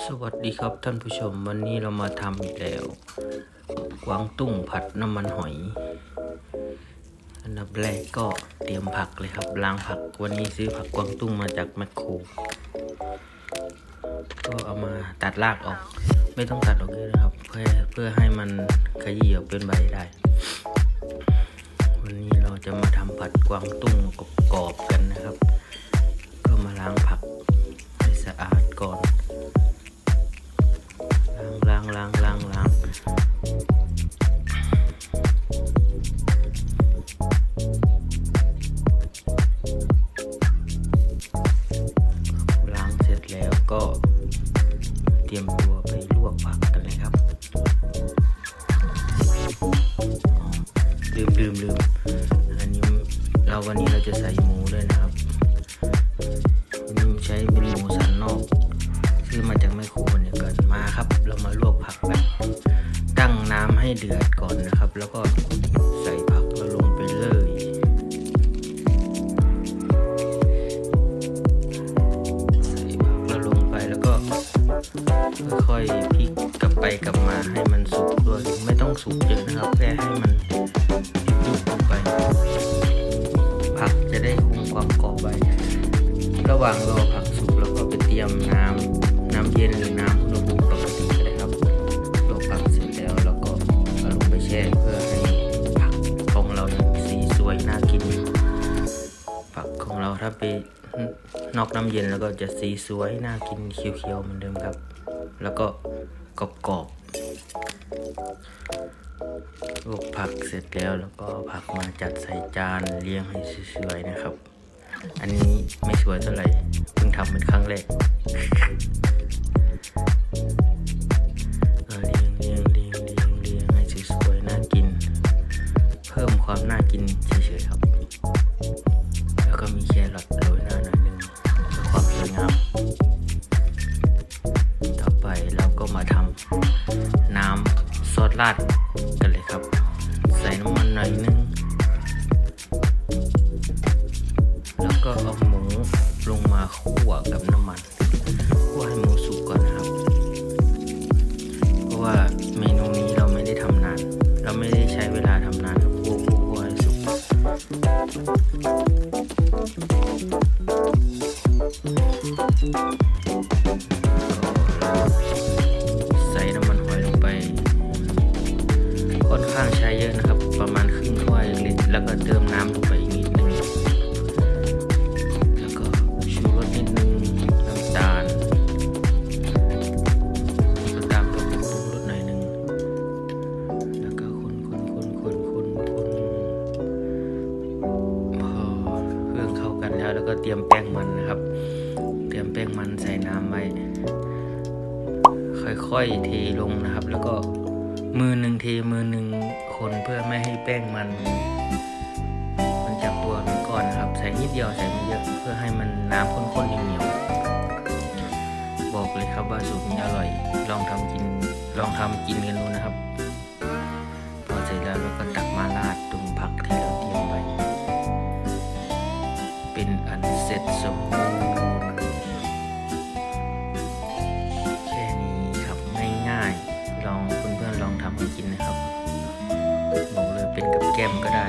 สวัสดีครับท่านผู้ชมวันนี้เรามาทำอีกแล้วกวางตุ้งผัดน้ำมันหอย อันดับแรกก็เตรียมผักเลยครับล้างผักวันนี้ซื้อผักกวางตุ้งมาจากแมคโครก็เอามาตัดรากออก ไม่ต้องตัดออกเยอะนะครับ เพื่อเพื่อให้มันขยี้ออกเป็นใบได้ วันนี้เราจะมาทำผัดกวางตุ้งกรอบๆกันนะครับ ก็มาล้างผัก รียมตัวไปลวกผักกันเลยครับลืมลืมลืมอันนี้เราวันนี้เราจะใส่หมูด้วยนะครับวันนี้ใช้เป็นหมูสันนอกซื้อมาจากแม่ครัวเนี่ยก่อนมาครับ เรามาลวกผักแบบตั้งน้ำให้เดือดก่อนนะครับ แล้วก็ ค่อยๆพลิกกลับไปกลับมาให้มันสุกด้วย ไม่ต้องสุกเยอะนะครับ แค่ให้มันยุบลงไป ผักจะได้คงความกรอบไว้ ระหว่างรอผักสุกเราก็ไปเตรียมน้ำน้ำเย็นหรือน้ำอุณหภูมิปกติก็ได้ครับลวผักเสร็จแล้วเราก็เอาลงไปแช่เพื่อให้ผักของเราเนี่ยสีสวยน่ากิน ผักของเราถ้าไป นอกน้ำเย็นแล้วก็จะสีสวยน่ากินเขียวๆเหมือนเดิมครับ แล้วก็กรอบๆลวกผักเสร็จแล้วแล้วก็ผักมาจัดใส่จานเรียงให้สวยๆนะครับ อันนี้ไม่สวยเท่าไหร่เพิ่งทำเป็นครั้งแรกเรียงเรียงเรียงเรียงเรียงให้สวยๆน่ากินเพิ่มความน่ากินเฉยๆครับ ก็มาทำน้ำซอสราดกันเลยครับ ใส่น้ำมันหน่อยนึง แล้วก็เอาหมูลงมาคั่วกับน้ำมันคั่วให้หมูสุกก่อนนะครับ เพราะว่าเมนูนี้เราไม่ได้ทำนาน เราไม่ได้ใช้เวลาทำนานคั่วคั่วคั่วให้สุก มน้ำลงไปอีกนิดนึงแล้วก็ชูรสนิดนึงน้ำตาลก็ตามด้วยผงปรุงรสหน่อยนึงแล้วก็คนคนคนคนคนคนพอเครื่องเข้ากันแล้ว แล้วก็เตรียมแป้งมันนะครับ เตรียมแป้งมันใส่น้ำไว้ค่อยๆเทลงนะครับ แล้วก็มือหนึ่งเทมือหนึ่งคนเพื่อไม่ให้แป้งมันมัน ส่นิดเดียวใส่ไม่เยอะเพื่อให้มันน้ำข้นๆเหนียวๆบอกเลยครับว่าสูตรนี้อร่อย ลองทำกินลองทำกินกันดูนะครับ พอเสร็จแล้วเราก็ตักมาราดตรงผักที่เราเตรียมไว้เป็นอันเสร็จสมบูรณ์แค่นี้ครับง่ายๆลองเพื่อนๆลองทำกันกินนะครับบอกเลยเป็นกับแก้มก็ได้